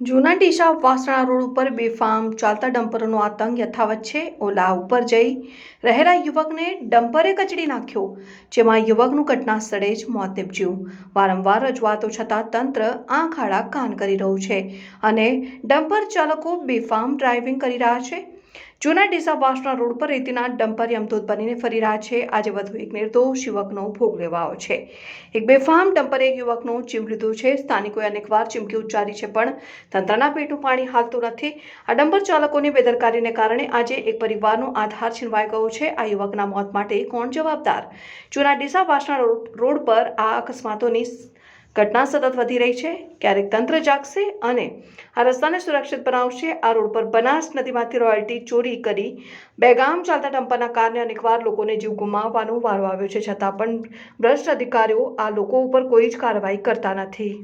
જૂના ડીસા વાસણા રોડ ઉપર બેફામ ચાલતા ડમ્પરોનો આતંક યથાવત છે. ઓલા ઉપર જઈ રહેલા યુવકને ડમ્પરે કચડી નાખ્યો, જેમાં યુવકનું ઘટના સ્થળે જ મોત નીપજ્યું. વારંવાર રજૂઆતો છતાં તંત્ર આંખ આડા કાન કરી રહ્યું છે અને ડમ્પર ચાલકો બેફામ ડ્રાઇવિંગ કરી રહ્યા છે. જૂના ડીસા વાસણા રોડ પર રેતીના ડમ્પર યમદૂત બનીને ફરી રહ્યા છે. આજે વધુ એક નિર્દોષ યુવકનો ભોગ લેવાયો છે. એક બેફામ ડમ્પરે એક યુવકનો જીવ લીધો છે. સ્થાનિકોએ અનેકવાર ચીમકી ઉચ્ચારી છે, પણ તંત્રના પેટનું પાણી હાલતું નથી. આ ડમ્પર ચાલકોની બેદરકારીને કારણે આજે એક પરિવારનો આધાર છીનવાઈ ગયો છે. આ યુવકના મોત માટે કોણ જવાબદાર? જૂના ડીસા વાસણા રોડ પર આ અકસ્માતોની ઘટના સતત વધી રહી છે. ક્યારેક તંત્ર જાગશે અને આ રસ્તાને સુરક્ષિત બનાવશે. આ રોડ પર બનાસ નદીમાંથી રોયલ્ટી ચોરી કરી બેગામ ચાલતા ડમ્પરના કારણે અનેકવાર લોકોને જીવ ગુમાવવાનો વારો આવ્યો છે. છતાં પણ ભ્રષ્ટ અધિકારીઓ આ લોકો ઉપર કોઈ જ કાર્યવાહી કરતા નથી.